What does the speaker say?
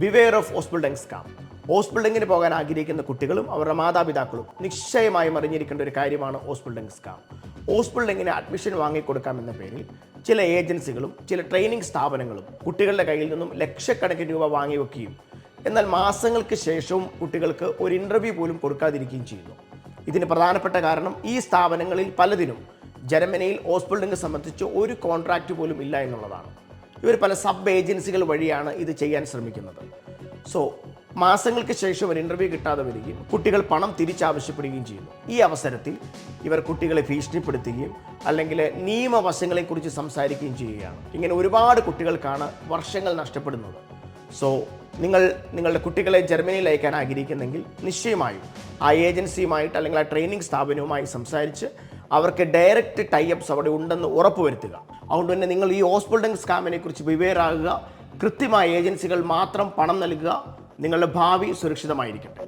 Beware of hospitaling scam ഹോസ്പിറ്റലിങ്ങിന് പോകാൻ ആഗ്രഹിക്കുന്ന കുട്ടികളും അവരുടെ മാതാപിതാക്കളും നിശ്ചയമായും അറിഞ്ഞിരിക്കേണ്ട ഒരു കാര്യമാണ് ഹോസ്പിറ്റലിംഗ് സ്കാം ഹോസ്പിറ്റലിങ്ങിന് അഡ്മിഷൻ വാങ്ങിക്കൊടുക്കാമെന്ന പേരിൽ ചില ഏജൻസികളും ചില ട്രെയിനിങ് സ്ഥാപനങ്ങളും കുട്ടികളുടെ കയ്യിൽ നിന്നും ലക്ഷക്കണക്കിന് രൂപ വാങ്ങി വെക്കുകയും എന്നാൽ മാസങ്ങൾക്ക് ശേഷവും കുട്ടികൾക്ക് ഒരു ഇന്റർവ്യൂ പോലും കൊടുക്കാതിരിക്കുകയും ചെയ്യുന്നു. ഇതിന് പ്രധാനപ്പെട്ട കാരണം ഈ സ്ഥാപനങ്ങളിൽ പലതിനും ജർമ്മനിയിൽ ഹോസ്പിറ്റലിംഗ് സംബന്ധിച്ച് ഒരു കോൺട്രാക്റ്റ് പോലും ഇല്ല എന്നുള്ളതാണ്. ഇവർ പല സബ് ഏജൻസികൾ വഴിയാണ് ഇത് ചെയ്യാൻ ശ്രമിക്കുന്നത്. സോ മാസങ്ങൾക്ക് ശേഷം ഒരു ഇന്റർവ്യൂ കിട്ടാതെ വരികയും കുട്ടികൾ പണം തിരിച്ചാവശ്യപ്പെടുകയും ചെയ്യുന്നു. ഈ അവസരത്തിൽ ഇവർ കുട്ടികളെ ഭീഷണിപ്പെടുത്തുകയും അല്ലെങ്കിൽ നിയമവശങ്ങളെക്കുറിച്ച് സംസാരിക്കുകയും ചെയ്യുകയാണ്. ഇങ്ങനെ ഒരുപാട് കുട്ടികൾക്കാണ് വർഷങ്ങൾ നഷ്ടപ്പെടുന്നത്. സോ നിങ്ങൾ നിങ്ങളുടെ കുട്ടികളെ ജർമ്മനിയിൽ അയക്കാൻ ആഗ്രഹിക്കുന്നെങ്കിൽ നിശ്ചയമായും ആ ഏജൻസിയുമായിട്ട് അല്ലെങ്കിൽ ആ ട്രെയിനിങ് സ്ഥാപനവുമായി സംസാരിച്ച് അവർക്ക് ഡയറക്റ്റ് ടൈഅപ്സ് അവിടെ ഉണ്ടെന്ന് ഉറപ്പുവരുത്തുക അതുകൊണ്ട് തന്നെ നിങ്ങൾ ഈ ഹോസ്പിറ്റലിംഗ് സ്കാമിനെ കുറിച്ച് വിവേറാകുക കൃത്യമായ ഏജൻസികൾ മാത്രം പണം നൽകുക. നിങ്ങളുടെ ഭാവി സുരക്ഷിതമായിരിക്കട്ടെ.